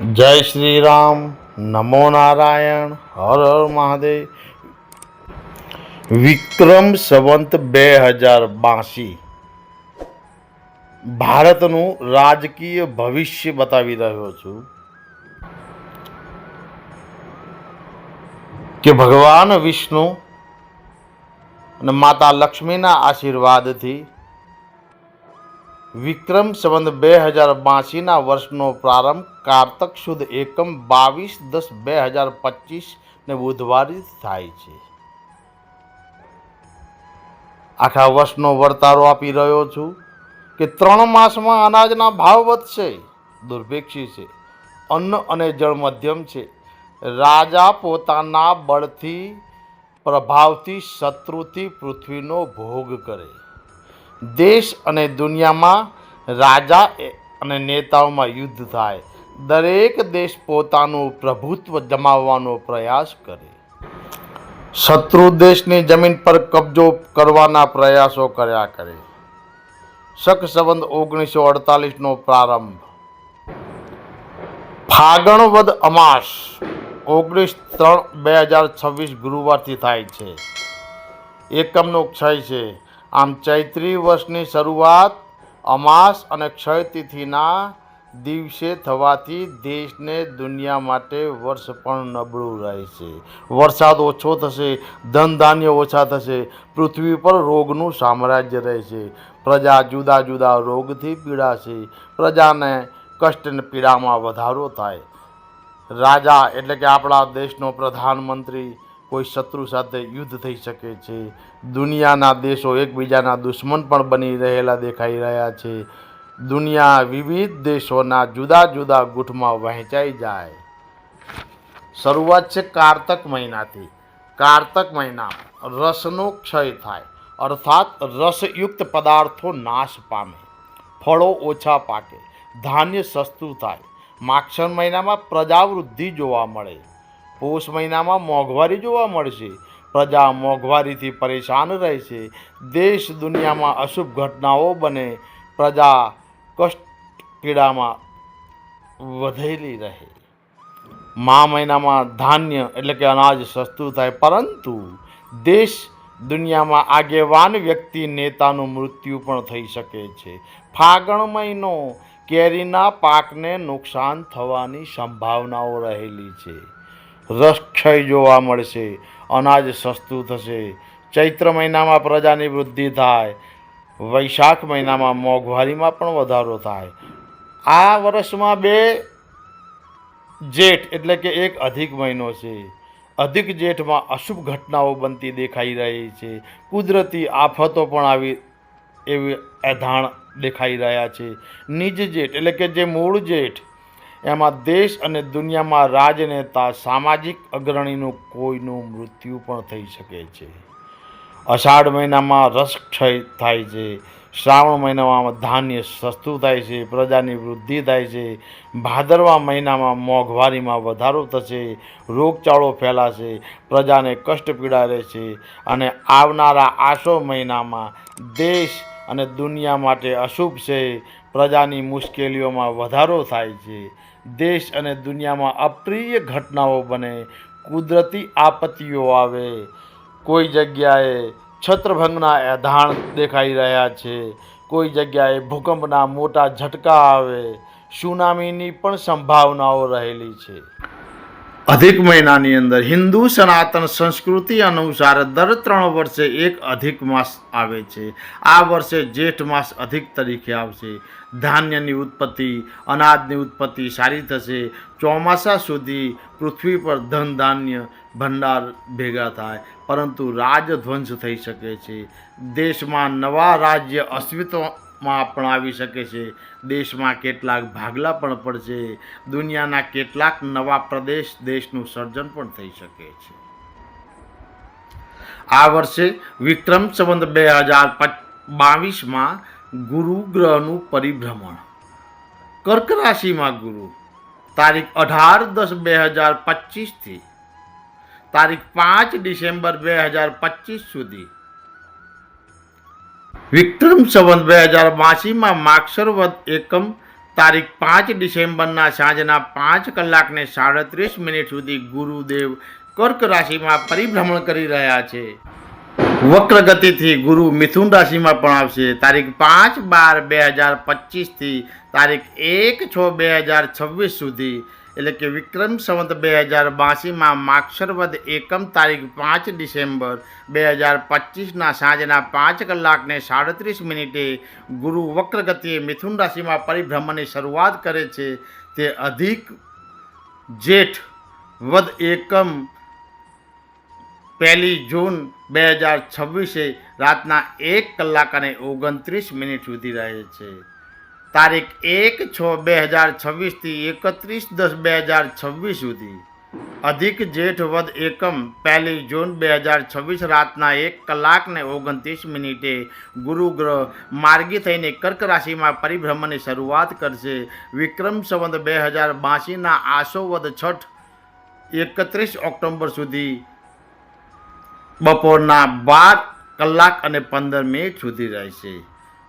જય શ્રી રામ. નમો નારાયણ. હર હર મહાદેવ. વિક્રમ સંવંત બે હજાર બાસી ભારતનું રાજકીય ભવિષ્ય બતાવી રહ્યો છું. કે ભગવાન વિષ્ણુ અને માતા લક્ષ્મીના આશીર્વાદથી વિક્રમ સંવંત બે હજાર બાસીના વર્ષનો પ્રારંભ કારતક સુદ એકમ બાવીસ દસ બે હજાર પચીસને બુધવારે થાય છે. આખા વર્ષનો વર્તારો આપી રહ્યો છું કે ત્રણ માસમાં અનાજના ભાવ વધશે, દુર્ભેક્ષી છે, અન્ન અને જળ મધ્યમ છે. રાજા પોતાના બળથી, પ્રભાવથી, શત્રુથી પૃથ્વીનો ભોગ કરે. દેશ અને દુનિયામાં રાજા અને નેતાઓમાં યુદ્ધ થાય. દરેક દેશ પોતાનું પ્રભુત્વ જમાવવાનો પ્રયાસ કરે. શત્રુ દેશની જમીન પર કબજો કરવાના પ્રયાસો કર્યા કરે. શક સંબંધ ઓગણીસો અડતાલીસનો પ્રારંભ. ફાગણવદ અમાસ, ઓગણીસ ત્રણ બે હજાર છવ્વીસ ગુરુવારથી થાય છે. એકમનો ક્ષય છે. આમ ચૈત્રી વર્ષની શરૂઆત અમાસ અને ક્ષયતિથિના દિવસે થવાથી દેશને દુનિયા માટે વર્ષ પણ નબળું રહેશે વરસાદ ઓછો થશે ધન ધાન્ય ઓછા થશે, પૃથ્વી પર રોગનું સામ્રાજ્ય રહેશે પ્રજા જુદા જુદા રોગથી પીડાશે પ્રજાને કષ્ટ અને પીડામાં વધારો થાય. રાજા એટલે કે આપણા દેશનો પ્રધાનમંત્રી કોઈ શત્રુ સાથે યુદ્ધ થઈ શકે છે. દુનિયાના દેશો એકબીજાના દુશ્મન પણ બની રહેલા દેખાઈ રહ્યા છે. દુનિયા વિવિધ દેશોના જુદા જુદા ગુટમાં વહેંચાઈ જાય. શરૂઆત છે કારતક મહિનાથી. કારતક મહિના રસનો ક્ષય થાય. અર્થાત રસયુક્ત પદાર્થો નાશ પામે. ફળો ઓછા પાકે. ધાન્ય સસ્તું થાય. માક્ષર મહિનામાં પ્રજાવૃદ્ધિ જોવા મળે. પોષ મહિનામાં મોંઘવારી જોવા મળશે. પ્રજા મોંઘવારીથી પરેશાન રહેશે. દેશ દુનિયામાં અશુભ ઘટનાઓ બને. પ્રજા કષ્ટ પીડામાં વધેલી રહે. મા મહિનામાં ધાન્ય એટલે કે અનાજ સસ્તું થાય, પરંતુ દેશ દુનિયામાં આગેવાન વ્યક્તિ નેતાનું મૃત્યુ પણ થઈ શકે છે. ફાગણ મહિનો કેરીના પાકને નુકસાન થવાની સંભાવનાઓ રહેલી છે. રસક્ષય જોવા મળશે, અનાજ સસ્તું થશે. ચૈત્ર મહિનામાં પ્રજાની વૃદ્ધિ થાય, વૈશાખ મહિનામાં મોંઘવારીમાં પણ વધારો થાય. આ વર્ષમાં બે જેઠ એટલે કે એક અધિક મહિનો છે. અધિક જેઠમાં અશુભ ઘટનાઓ બનતી દેખાઈ રહી છે. કુદરતી આફતો પણ આવી, એવી એધાણ દેખાઈ રહ્યા છે. નિજ જેઠ એટલે કે જે મૂળ જેઠ એમાં દેશ અને દુનિયામાં રાજનેતા, સામાજિક અગ્રણીનું કોઈનું મૃત્યુ પણ થઈ શકે છે. અષાઢ મહિનામાં રસક્ષય થાય છે. શ્રાવણ મહિનામાં ધાન્ય સસ્તું થાય છે. પ્રજાની વૃદ્ધિ થાય છે. ભાદરવા મહિનામાં મોંઘવારીમાં વધારો થશે. રોગચાળો ફેલાશે. પ્રજાને કષ્ટ પીડા રહેશે. અને આવનારા આસો મહિનામાં દેશ અને દુનિયા માટે અશુભ છે. પ્રજાની મુશ્કેલીઓમાં વધારો થાય છે. દેશ અને દુનિયામાં અપ્રિય ઘટનાઓ બને, કુદરતી આપત્તિઓ આવે. કોઈ જગ્યાએ છત્રભંગના એધાણ દેખાઈ રહ્યા છે, કોઈ જગ્યાએ ભૂકંપના મોટા ઝટકા આવે. સુનામીની પણ સંભાવનાઓ રહેલી છે. અધિક મહિનાની અંદર હિન્દુ, સનાતન સંસ્કૃતિ અનુસાર દર ત્રણ વર્ષે એક અધિક માસ આવે છે. આ વર્ષે જેઠ માસ અધિક તરીકે આવશે. ધાન્યની ઉત્પત્તિ, અનાજની ઉત્પત્તિ સારી થશે. ચોમાસા સુધી પૃથ્વી પર ધન ધાન્ય ભંડાર ભેગા થાય, પરંતુ રાજધ્વંસ થઈ શકે છે. દેશમાં નવા રાજ્ય અસ્તિત્વમાં પણ આવી શકે છે. દેશમાં કેટલાક ભાગલા પણ પડશે. દુનિયાના કેટલાક નવા પ્રદેશ દેશનું સર્જન પણ થઈ શકે છે. આ વર્ષે વિક્રમ સંવંત બે હજાર બાવીસમાં ગુરુ ગ્રહનું પરિભ્રમણ. કર્ક રાશિમાં ગુરુ. તારીખ અઢાર દસ બે હજાર પચીસથી. તારીખ પાંચ ડિસેમ્બર બે હજાર પચીસ સુધી. વિક્રમ સંવંત બે હજાર બાસીમાં માક્ષરવદ એકમ તારીખ પાંચ ડિસેમ્બરના સાંજના પાંચ કલાકને સાડત્રીસ મિનિટ સુધી ગુરુદેવ કર્ક રાશિમાં પરિભ્રમણ કરી રહ્યા છે. વક્ર ગતિથી ગુરુ મિથુન રાશિમાં પણ આવશે. તારીખ પાંચ બાર બે હજાર પચીસથી તારીખ એક છ બે હજાર છવ્વીસ સુધી એટલે કે વિક્રમ સંવત બે હજાર બાસીમાં માક્ષરવદ એકમ તારીખ પાંચ ડિસેમ્બર બે હજાર પચીસના સાંજના પાંચ કલાકને સાડત્રીસ મિનિટે ગુરુ વક્ર ગતિએ મિથુન રાશિમાં પરિભ્રમણની શરૂઆત કરે છે. તે અધિક જેઠ વદ એકમ પહેલી જૂન બે હજાર છવ્વીસે રાતના એક કલાક અને ઓગણત્રીસ મિનિટ સુધી રહે છે. તારીખ એક છ બે હજાર છવ્વીસથી એકત્રીસ દસ બે હજાર છવ્વીસ સુધી. અધિક જેઠ વદ એકમ પહેલી જૂન બે હજાર છવ્વીસ રાતના એક કલાકને ઓગણત્રીસ મિનિટે ગુરુ ગ્રહ માર્ગી થઈને કર્ક રાશિમાં પરિભ્રમણની શરૂઆત કરશે. વિક્રમ સંવત બે હજાર બાસીના આસો વદ છઠ એકત્રીસ ઓક્ટોબર સુધી. બપોરના બાર કલાક અને પંદર મિનિટ સુધી રહેશે.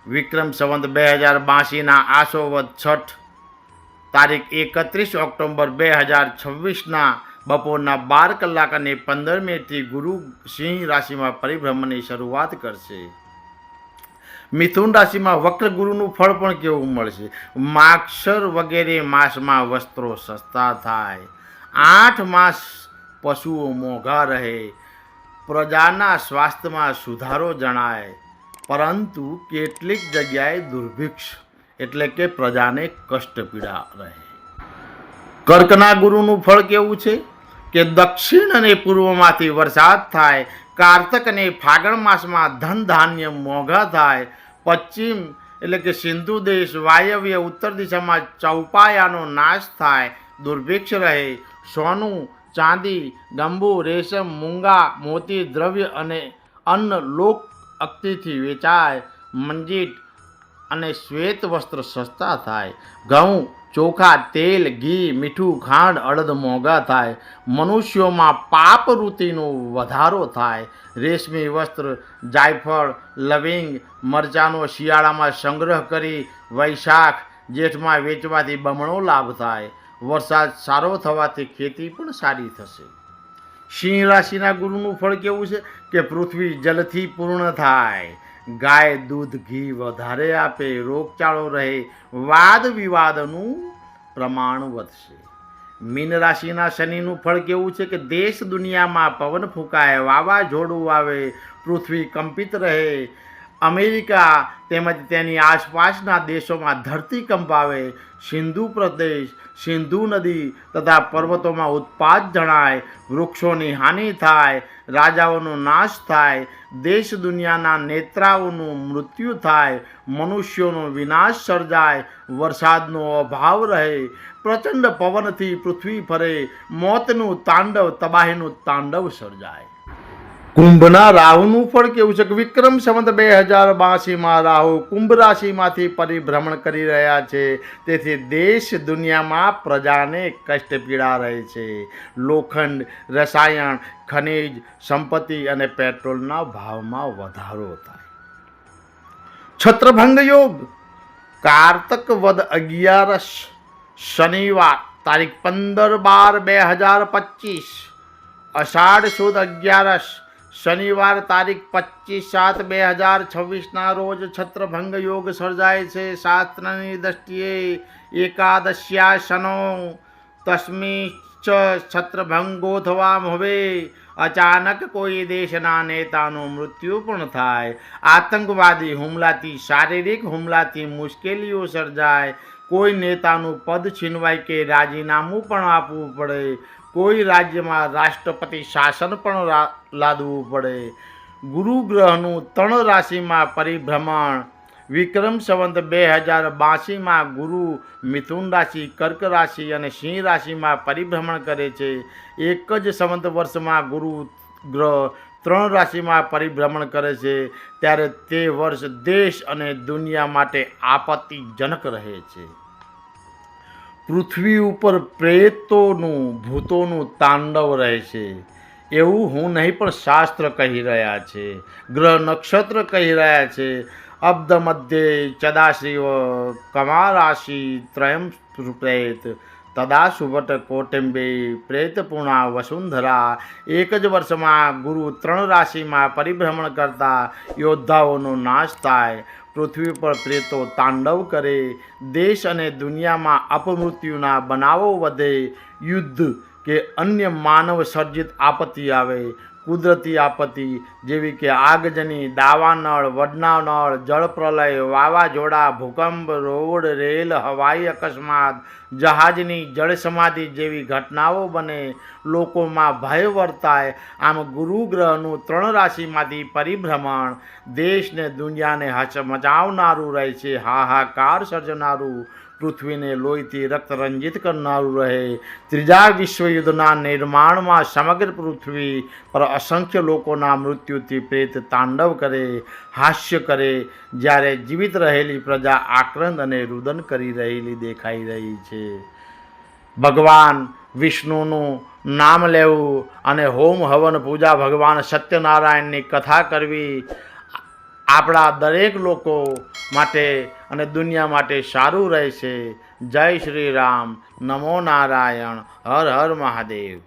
વિક્રમ સંવંત બે હજાર બાસીના આસોવદ છઠ, તારીખ એકત્રીસ ઓક્ટોબર બે હજાર છવ્વીસના બપોરના બાર કલાક અને પંદર મિનિટથી ગુરુ સિંહ રાશિમાં પરિભ્રમણની શરૂઆત કરશે. મિથુન રાશિમાં વક્ર ગુરુનું ફળ પણ કેવું મળશે? માક્ષર વગેરે માસમાં વસ્ત્રો સસ્તા થાય. આઠ માસ પશુઓ મોંઘા રહે. પ્રજાના સ્વાસ્થ્યમાં સુધારો જણાય. પરંતુ કેટલીક જગ્યાએ દુર્ભિક્ષ, એટલે કે પ્રજાને કષ્ટ પીડા રહે. કર્કના ગુરુનું ફળ કેવું છે? કે દક્ષિણ અને પૂર્વમાંથી વરસાદ થાય કારતક અને ફાગણ માસમાં ધન ધાન્ય મોંઘા થાય, પશ્ચિમ, એટલે કે સિંધુ દેશ, વાયવ્ય, ઉત્તર દિશામાં ચૌપાયાનો નાશ થાય, દુર્ભિક્ષ રહે. સોનું, ચાંદી, ગંબુ, રેશમ, મૂંગા, મોતી, દ્રવ્ય અને અન્ન, લોક અક્તિથી વેચાય, મંજીટ અને શ્વેત વસ્ત્ર સસ્તા થાય. ઘઉં, ચોખા, તેલ, ઘી, મીઠું, ખાંડ, અડદ મોંઘા થાય. મનુષ્યોમાં પાપ વૃત્તિનો વધારો થાય. રેશમી વસ્ત્ર, જાયફળ, લવિંગ, મરચાંનો શિયાળામાં સંગ્રહ કરી વૈશાખ જેઠમાં વેચવાથી બમણો લાભ થાય. વરસાદ સારો થવાથી ખેતી પણ સારી થશે. સિંહ રાશિના ગુરુનું ફળ કેવું છે કે પૃથ્વી જલથી પૂર્ણ થાય. ગાય દૂધ ઘી વધારે આપે, રોગચાળો રહે, વાદ વિવાદનું પ્રમાણ વધશે. મીન રાશિના શનિનું ફળ કેવું છે કે દેશ દુનિયામાં પવન ફૂંકાય, વાવાઝોડું આવે, પૃથ્વી કંપિત રહે અમેરિકા તેમજ તેની આસપાસના દેશોમાં ધરતીકંપ આવે સિંધુ પ્રદેશ, સિંધુ નદી તથા પર્વતોમાં ઉત્પાદ જણાય, વૃક્ષોની હાનિ થાય, રાજાઓનો નાશ થાય, દેશ દુનિયાના નેત્રાઓનું મૃત્યુ થાય, મનુષ્યોનો વિનાશ સર્જાય, વરસાદનો અભાવ રહે, પ્રચંડ પવનથી પૃથ્વી ફરે, મોતનું તાંડવ, તબાહીનું તાંડવ સર્જાય. કુંભના રાહુનું ફળ કેવું છે? કે વિક્રમ સંવત બે હજાર બાસીમાં રાહુ કુંભ રાશિમાંથી પરિભ્રમણ કરી રહ્યા છે. તેથી દેશ દુનિયામાં પ્રજાને કષ્ટ પીડા રહે છે. લોખંડ, રસાયણ, ખનિજ, સંપત્તિ અને પેટ્રોલના ભાવમાં વધારો થાય. છત્રભંગ યોગ. કારતક વદ અગિયારસ શનિવાર તારીખ પંદર બાર બે હજાર પચીસ. અષાઢ સુદ અગિયારસ શનિવાર તારીખ પચીસ સાત બે હજાર છવ્વીસના રોજ છત્રભંગ યોગ સર્જાય છે. શાસ્ત્રની દ્રષ્ટિએ એકાદશ્યા શનો તસ્મી ચ છત્રભંગો હવે. અચાનક કોઈ દેશના નેતાનું મૃત્યુ પણ થાય. આતંકવાદી હુમલાથી શારીરિક હુમલાથી મુશ્કેલીઓ સર્જાય. કોઈ નેતાનું પદ છીનવાય કે રાજીનામું પણ આપવું પડે, કોઈ રાજ્યમાં રાષ્ટ્રપતિ શાસન પણ લાદવું પડે. ગુરુ ગ્રહનું ત્રણ રાશિમાં પરિભ્રમણ. વિક્રમ સંવંત બે હજાર બાસીમાં ગુરુ મિથુન રાશિ, કર્ક રાશિ અને સિંહ રાશિમાં પરિભ્રમણ કરે છે. એક જ સંવંત વર્ષમાં ગુરુ ગ્રહ ત્રણ રાશિમાં પરિભ્રમણ કરે છે. ત્યારે તે વર્ષ દેશ અને દુનિયા માટે આપત્તિજનક રહે છે. પૃથ્વી ઉપર પ્રેતોનું, ભૂતોનું તાંડવ રહે છે. એવું હું નહીં પણ શાસ્ત્ર કહી રહ્યા છે. ગ્રહ નક્ષત્ર કહી રહ્યા છે. અબ્ધ મધ્યે ચદાશ્રીવ કમારાશિ ત્રયમ પ્રેત તદા સુભટ કોટિંબે પ્રેતપૂર્ણા વસુંધરા, એક જ વર્ષમાં ગુરુ ત્રણ રાશિમાં પરિભ્રમણ કરતા યોદ્ધાઓનો નાશ થાય. પૃથ્વી પર પ્રેતો તાંડવ કરે, દેશ અને દુનિયામાં અપમૃત્યુના બનાવો વધે, યુદ્ધ કે અન્ય માનવ સર્જિત આપત્તિ આવે, કુદરતી આપત્તિ જેવી કે આગજની, દાવાનળ, વડનાનળ, જળપ્રલય, વાવાઝોડા, ભૂકંપ રોડ રેલ, હવાઈ અકસ્માત જહાજની જળસમાધિ જેવી ઘટનાઓ બને, લોકોમાં ભય વર્તાય. આમ ગુરુ ગ્રહનું ત્રણ રાશિમાંથી પરિભ્રમણ, દેશને, દુનિયાને હચમચાવનારું રહે છે, હાહાકાર સર્જનારું, પૃથ્વીને લોહીથી રક્ત રંજિત કરનારું રહે. ત્રીજા વિશ્વયુદ્ધના નિર્માણમાં સમગ્ર પૃથ્વી પર અસંખ્ય લોકોના મૃત્યુથી પ્રેત તાંડવ કરે, હાસ્ય કરે, જ્યારે જીવિત રહેલી પ્રજા આક્રંદ અને રુદન કરી રહેલી દેખાઈ રહી ભગવાન વિષ્ણુનું નામ લેવું અને હોમ હવન પૂજા ભગવાન સત્યનારાયણની કથા કરવી આપણા દરેક લોકો માટે અને દુનિયા માટે સારું રહેશે. જય શ્રી રામ. નમો નારાયણ. હર હર મહાદેવ.